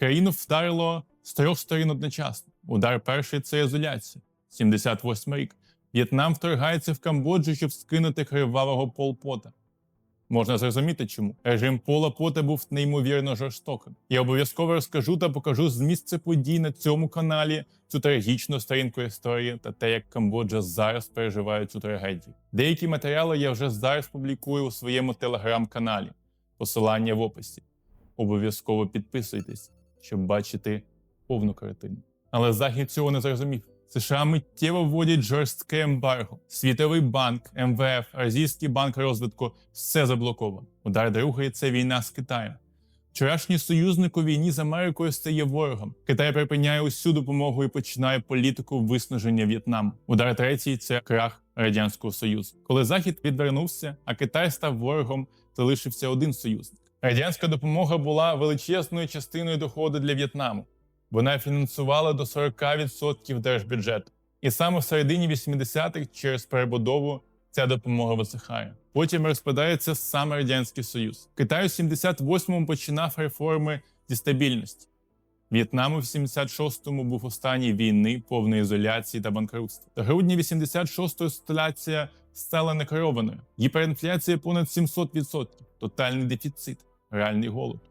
Країну вдарило з трьох сторін одночасно. Удар перший це ізоляція. 78 рік. В'єтнам вторгається в Камбоджу, щоб скинути кривавого полпота. Можна зрозуміти, чому режим Пола Пота був неймовірно жорстоким. Я обов'язково розкажу та покажу зміст цих подій на цьому каналі, цю трагічну сторінку історії та те, як Камбоджа зараз переживає цю трагедію. Деякі матеріали я вже зараз публікую у своєму телеграм-каналі. Посилання в описі. Обов'язково підписуйтесь, щоб бачити повну картину. Але Захід цього не зрозумів. США миттєво вводять жорстке ембарго. Світовий банк, МВФ, Азійський банк розвитку все заблоковано. Удар другий це війна з Китаєм. Вчорашній союзник у війні з Америкою стає ворогом. Китай припиняє усю допомогу і починає політику виснаження В'єтнаму. Удар третій це крах радянського союзу. Коли захід відвернувся, а Китай став ворогом, залишився один союзник. Радянська допомога була величезною частиною доходу для В'єтнаму. Вона фінансувала до 40% держбюджету. І саме в середині 80-х через перебудову ця допомога висихає. Потім розпадається саме радянський союз. Китай у 78-му починав реформи зі стабільності. В'єтнам у 76-му був у стані війни, повної ізоляції та банкрутства. До грудня 86-го ситуація стала некерованою. Гіперінфляція понад 700%, тотальний дефіцит, реальний голод.